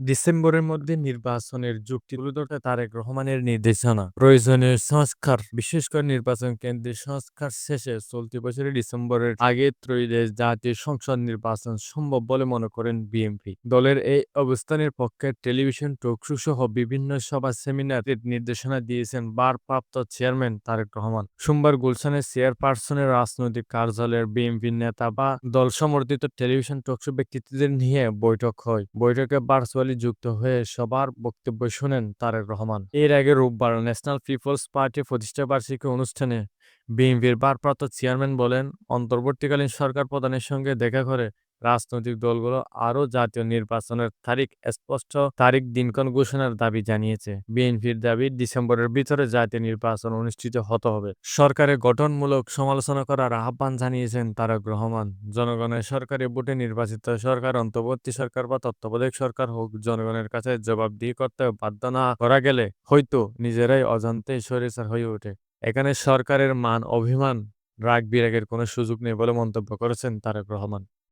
ডিসেম্বরের মধ্যে নির্বাচনের যুক্তি তুলে ধরতে তারেক রহমানের নির্দেশনা। প্রয়োজনীয় সংস্কার, বিশেষ করে নির্বাচন কেন্দ্রের সংস্কার শেষে চলতি বছরের ডিসেম্বরের আগে ত্রয়োদশ জাতীয় সংসদ নির্বাচন সম্ভব বলে মনে করেন বিএনপি। দলের এই অবস্থানের পক্ষে টেলিভিশন টকশো সহ বিভিন্ন সভা সেমিনারের নির্দেশনা দিয়েছেন ভারপ্রাপ্ত চেয়ারম্যান তারেক রহমান। সোমবার গুলশানের চেয়ারপারসনের রাজনৈতিক কার্যালয়ের বিএনপি নেতা বা দল সমর্থিত টেলিভিশন টকশো ব্যক্তিত্বদের নিয়ে বৈঠক হয়। বৈঠকে ভার্চুয়ালি যুক্ত হয়ে সবার বক্তব্য শোনেন তারেক রহমান। এর আগে রোববার ন্যাশনাল পিপলস পার্টি প্রতিষ্ঠা বার্ষিকী অনুষ্ঠানে বিএনপির ভারপ্রাপ্ত চেয়ারম্যান বলেন, অন্তর্বর্তীকালীন সরকার প্রধানের সঙ্গে দেখা করে রাজনৈতিক দলগুলো আরও জাতীয় নির্বাচনের তারিখ, স্পষ্ট তারিখ, দিনক্ষণ ঘোষণার দাবি জানিয়েছে। বিএনপির দাবি ডিসেম্বরের ভিতরে জাতীয় নির্বাচন অনুষ্ঠিত হতে হবে। সরকারের গঠনমূলক সমালোচনা করার আহ্বান জানিয়েছেন তারেক রহমান। জনগণের সরকারি ভোটে নির্বাচিত সরকার, অন্তর্বর্তী সরকার বা তত্ত্বাবধায়ক সরকার হোক, জনগণের কাছে জবাবদিহি করতে বাধ্য না করা গেলে হয়তো নিজেরাই অজান্তেই স্বৈরাচার হয়ে ওঠে। এখানে সরকারের মান অভিমান রাগ বিরাগের কোনো সুযোগ নেই বলে মন্তব্য করেছেন তারেক রহমান।